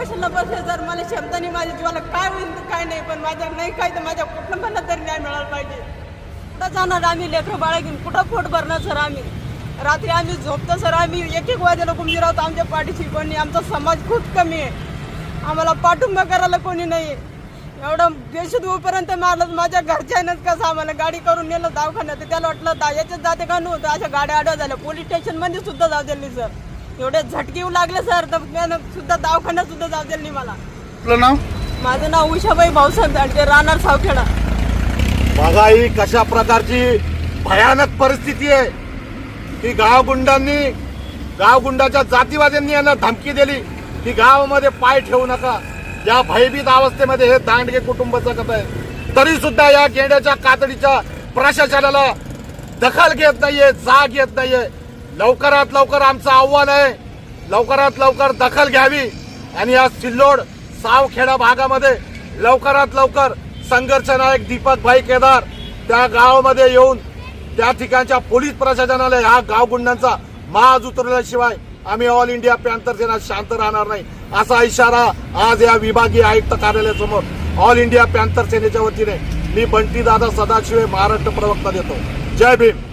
उपोषणला बसले जर मला शब्दाने माझ्या जीवाला काय होईल तर काय नाही पण माझ्या नाही काय तर माझ्या कुटुंबाला तरी न्याय मिळाला पाहिजे. कुठं जाणार आम्ही? लेकरं बाळा घेऊन कुठं पोट भरणार सर आम्ही? रात्री आम्ही झोपतो सर आम्ही. एक एक वाजेला गुमजी राहतो आमच्या पाठीशी. कोणी आमचा समाज खूप कमी आहे. आम्हाला पाठिंबा करायला कोणी नाही. एवढं बेशुद्ध होईपर्यंत मारलं माझ्या घरच्यानंच कसं आम्हाला गाडी करून नेलं दवाखान्यात. तर त्याला वाटलं दा याच्यात जाते का नव्हतं? अशा गाड्या आडव्या झाल्या. पोलीस स्टेशनमध्ये सुद्धा जाऊ दिली सर एवढे झटके येऊ लागले सर. तर सुद्धा दवाखान्यात सुद्धा जाऊ दिली नाही मला. आपलं नाव? माझं नाव उषाबाई भाऊसाहेब दांडगे राहणार सावखेडा. बघा ही कशा प्रकारची भयानक परिस्थिती आहे. की गावगुंडांनी गावगुंडाच्या जातीवाद्यांनी यांना धमकी दिली. की गावामध्ये पाय ठेवू नका. या भयभीत अवस्थेमध्ये हे दांडगे कुटुंब जगत आहे? तरी सुद्धा या गेंड्याच्या कातडीच्या प्रशासनाला दखल घेत नाहीये जाग येत नाहीये. लवकरात लवकर आमचं आव्हान आहे. लवकरात लवकर दखल घ्यावी. आणि या सिल्लोड सावखेडा भागामध्ये लवकरात लवकर संघर्ष नायक दीपक भाई केदार त्या गावामध्ये येऊन त्या ठिकाणच्या पोलीस प्रशासनाला ह्या गावगुंडांचा माज उतरल्याशिवाय आम्ही ऑल इंडिया पॅन्थर सेना शांत राहणार नाही. असा इशारा आज या विभागीय आयुक्त कार्यालयासमोर ऑल इंडिया पॅन्थर सेनेच्या वतीने मी बंटीदादा सदाशिवे महाराष्ट्र प्रवक्ता देतो. जय भीम.